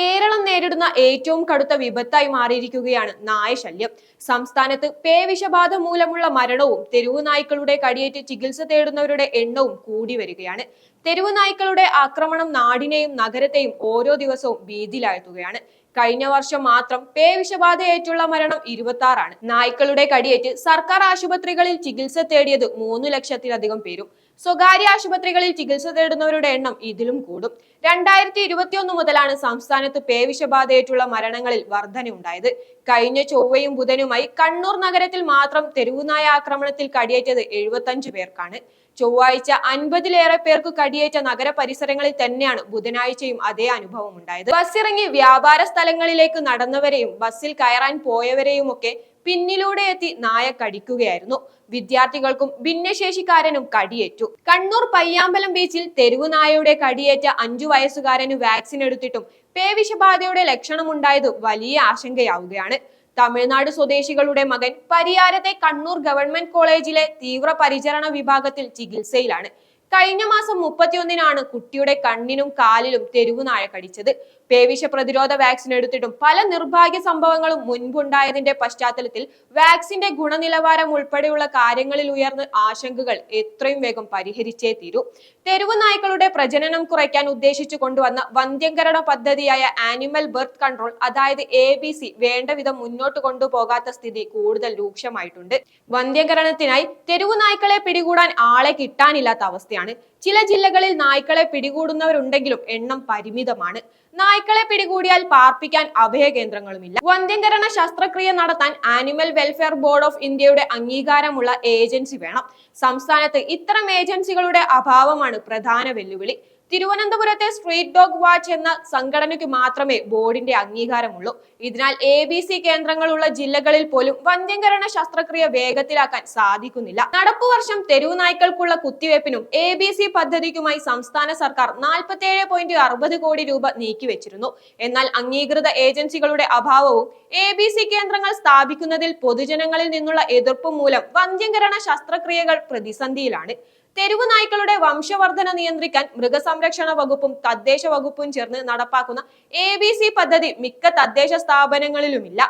നേരിടുന്ന ഏറ്റവും കടുത്ത വിപത്തായി മാറിയിരിക്കുകയാണ് നായശല്യം. സംസ്ഥാനത്ത് പേവിഷബാധ മൂലമുള്ള മരണവും തെരുവു നായ്ക്കളുടെ കടിയേറ്റ് ചികിത്സ തേടുന്നവരുടെ എണ്ണവും കൂടി വരികയാണ്. തെരുവു നായ്ക്കളുടെ ആക്രമണം നാടിനെയും നഗരത്തെയും ഓരോ ദിവസവും ഭീതിയിലാഴ്ത്തുകയാണ്. കഴിഞ്ഞ വർഷം മാത്രം പേവിഷബാധയേറ്റുള്ള മരണം ഇരുപത്തി ആറാണ് നായ്ക്കളുടെ കടിയേറ്റ് സർക്കാർ ആശുപത്രികളിൽ ചികിത്സ തേടിയത് മൂന്ന് ലക്ഷത്തിലധികം പേരും. സ്വകാര്യ ആശുപത്രികളിൽ ചികിത്സ തേടുന്നവരുടെ എണ്ണം ഇതിലും കൂടും. രണ്ടായിരത്തി ഇരുപത്തിയൊന്ന് മുതലാണ് സംസ്ഥാനത്ത് പേവിഷബാധയേറ്റുള്ള മരണങ്ങളിൽ വർധനയുണ്ടായത്. കഴിഞ്ഞ ചൊവ്വയും ബുധനുമായി കണ്ണൂർ നഗരത്തിൽ മാത്രം തെരുവുനായ ആക്രമണത്തിൽ കടിയേറ്റത് എഴുപത്തഞ്ച് പേർക്കാണ്. ചൊവ്വാഴ്ച അൻപതിലേറെ പേർക്ക് കടിയേറ്റ നഗര പരിസരങ്ങളിൽ തന്നെയാണ് ബുധനാഴ്ചയും അതേ അനുഭവം ഉണ്ടായത്. ബസ്സിറങ്ങി വ്യാപാര സ്ഥലങ്ങളിലേക്ക് നടന്നവരെയും ബസ്സിൽ കയറാൻ പോയവരെയും ഒക്കെ പിന്നിലൂടെ എത്തി നായ കടിക്കുകയായിരുന്നു. വിദ്യാർത്ഥികൾക്കും ഭിന്നശേഷിക്കാരനും കടിയേറ്റു. കണ്ണൂർ പയ്യാമ്പലം ബീച്ചിൽ തെരുവു നായയുടെ കടിയേറ്റ അഞ്ചു വയസ്സുകാരന് വാക്സിൻ എടുത്തിട്ടും പേവിഷബാധയുടെ ലക്ഷണം ലക്ഷണമുണ്ടായത് വലിയ ആശങ്കയാവുകയാണ്. തമിഴ്നാട് സ്വദേശികളുടെ മകൻ പരിയാരത്തെ കണ്ണൂർ ഗവൺമെന്റ് കോളേജിലെ തീവ്രപരിചരണ വിഭാഗത്തിൽ ചികിത്സയിലാണ്. കഴിഞ്ഞ മാസം മുപ്പത്തിയൊന്നിനാണ് കുട്ടിയുടെ കണ്ണിനും കാലിലും തെരുവുനായ കടിച്ചത്. പേവിഷ പ്രതിരോധ വാക്സിൻ എടുത്തിട്ടും പല നിർഭാഗ്യ സംഭവങ്ങളും മുൻപുണ്ടായതിന്റെ പശ്ചാത്തലത്തിൽ വാക്സിന്റെ ഗുണനിലവാരം ഉൾപ്പെടെയുള്ള കാര്യങ്ങളിൽ ഉയർന്ന ആശങ്കകൾ എത്രയും വേഗം പരിഹരിച്ചേ തീരൂ. തെരുവുനായ്ക്കളുടെ പ്രജനനം കുറയ്ക്കാൻ ഉദ്ദേശിച്ചു കൊണ്ടുവന്ന വന്ധ്യംകരണ പദ്ധതിയായ ആനിമൽ ബർത്ത് കൺട്രോൾ അതായത് എ ബി സി വേണ്ട വിധം മുന്നോട്ട് കൊണ്ടുപോകാത്ത സ്ഥിതി കൂടുതൽ രൂക്ഷമായിട്ടുണ്ട്. വന്ധ്യംകരണത്തിനായി തെരുവുനായ്ക്കളെ പിടികൂടാൻ ആളെ കിട്ടാനില്ലാത്ത അവസ്ഥയാണ് ചില ജില്ലകളിൽ നായ്ക്കളെ പിടികൂടുന്നവരുണ്ടെങ്കിലും എണ്ണം പരിമിതമാണ്. നായ്ക്കളെ പിടികൂടിയാൽ പാർപ്പിക്കാൻ അഭയ കേന്ദ്രങ്ങളുമില്ല വന്ധ്യംകരണ ശസ്ത്രക്രിയ നടത്താൻ ആനിമൽ വെൽഫെയർ ബോർഡ് ഓഫ് ഇന്ത്യയുടെ അംഗീകാരമുള്ള ഏജൻസി വേണം. സംസ്ഥാനത്ത് ഇത്തരം ഏജൻസികളുടെ അഭാവമാണ് പ്രധാന വെല്ലുവിളി. തിരുവനന്തപുരത്തെ സ്ട്രീറ്റ് ഡോഗ് വാച്ച് എന്ന സംഘടനയ്ക്ക് മാത്രമേ ബോർഡിന്റെ അംഗീകാരമുള്ളൂ. ഇതിനാൽ എ ബി സി കേന്ദ്രങ്ങളുള്ള ജില്ലകളിൽ പോലും വന്ധ്യംകരണ ശസ്ത്രക്രിയ വേഗത്തിലാക്കാൻ സാധിക്കുന്നില്ല. നടപ്പു വർഷം തെരുവു നായ്ക്കൾക്കുള്ള കുത്തിവയ്പ്പിനും എ ബി സി പദ്ധതിക്കുമായി സംസ്ഥാന സർക്കാർ നാൽപ്പത്തിയേഴ് പോയിന്റ് അറുപത് കോടി രൂപ നീക്കിവെച്ചിരുന്നു. എന്നാൽ അംഗീകൃത ഏജൻസികളുടെ അഭാവവും എ ബി സി കേന്ദ്രങ്ങൾ സ്ഥാപിക്കുന്നതിൽ പൊതുജനങ്ങളിൽ നിന്നുള്ള എതിർപ്പും മൂലം വന്ധ്യംകരണ ശസ്ത്രക്രിയകൾ പ്രതിസന്ധിയിലാണ്. തെരുവു നായ്ക്കളുടെ വംശവർധന നിയന്ത്രിക്കാൻ മൃഗസംരക്ഷണ വകുപ്പും തദ്ദേശ വകുപ്പും ചേർന്ന് നടപ്പാക്കുന്ന എ ബി സി പദ്ധതി മിക്ക തദ്ദേശ സ്ഥാപനങ്ങളിലുമില്ല.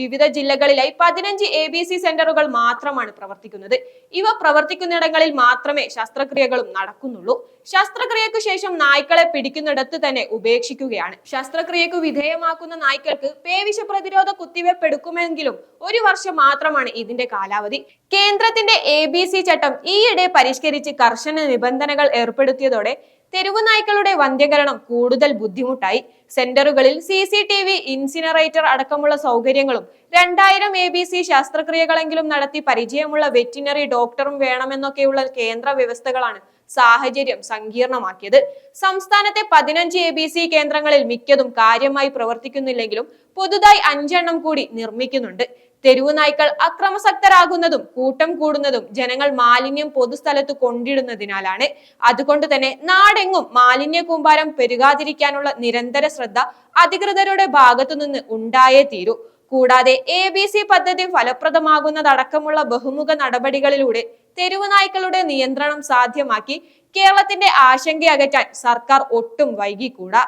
വിവിധ ജില്ലകളിലായി പതിനഞ്ച് എ ബി സി സെന്ററുകൾ മാത്രമാണ് പ്രവർത്തിക്കുന്നത്. ഇവ പ്രവർത്തിക്കുന്നിടങ്ങളിൽ മാത്രമേ ശസ്ത്രക്രിയകളും നടക്കുന്നുള്ളൂ. ശസ്ത്രക്രിയക്കു ശേഷം നായ്ക്കളെ പിടിക്കുന്നിടത്ത് തന്നെ ഉപേക്ഷിക്കുകയാണ്. ശസ്ത്രക്രിയക്കു വിധേയമാക്കുന്ന നായ്ക്കൾക്ക് പേവിഷ പ്രതിരോധ കുത്തിവെപ്പ് എടുക്കുമെങ്കിലും ഒരു വർഷം മാത്രമാണ് ഇതിന്റെ കാലാവധി. കേന്ദ്രത്തിന്റെ എ ബി സി ചട്ടം ഈയിടെ പരിഷ്കരിച്ച് കർശന നിബന്ധനകൾ ഏർപ്പെടുത്തിയതോടെ തെരുവു നായ്ക്കളുടെ വന്ധ്യകരണം കൂടുതൽ ബുദ്ധിമുട്ടായി. സെന്ററുകളിൽ C C T V incinerator അടക്കമുള്ള സൗകര്യങ്ങളും രണ്ടായിരം എ ബി സി ശസ്ത്രക്രിയകളെങ്കിലും നടത്തി പരിചയമുള്ള വെറ്റിനറി ഡോക്ടറും വേണമെന്നൊക്കെയുള്ള കേന്ദ്ര വ്യവസ്ഥകളാണ് സാഹചര്യം സങ്കീർണമാക്കിയത്. സംസ്ഥാനത്തെ പതിനഞ്ച് എ ബി സി കേന്ദ്രങ്ങളിൽ മിക്കതും കാര്യമായി പ്രവർത്തിക്കുന്നില്ലെങ്കിലും പുതുതായി അഞ്ചെണ്ണം കൂടി നിർമ്മിക്കുന്നുണ്ട്. തെരുവു നായ്ക്കൾ അക്രമസക്തരാകുന്നതും കൂട്ടം കൂടുന്നതും ജനങ്ങൾ മാലിന്യം പൊതുസ്ഥലത്ത് കൊണ്ടിടുന്നതിനാലാണ്. അതുകൊണ്ട് തന്നെ നാടെങ്ങും മാലിന്യ കൂമ്പാരം പെരുകാതിരിക്കാനുള്ള നിരന്തര ശ്രദ്ധ അധികൃതരുടെ ഭാഗത്തുനിന്ന് ഉണ്ടായേ തീരൂ. കൂടാതെ എ ബി സി പദ്ധതി ഫലപ്രദമാകുന്നതടക്കമുള്ള ബഹുമുഖ നടപടികളിലൂടെ തെരുവുനായ്ക്കളുടെ നിയന്ത്രണം സാധ്യമാക്കി കേരളത്തിന്റെ ആശങ്കയകറ്റാൻ സർക്കാർ ഒട്ടും വൈകിക്കൂടാ.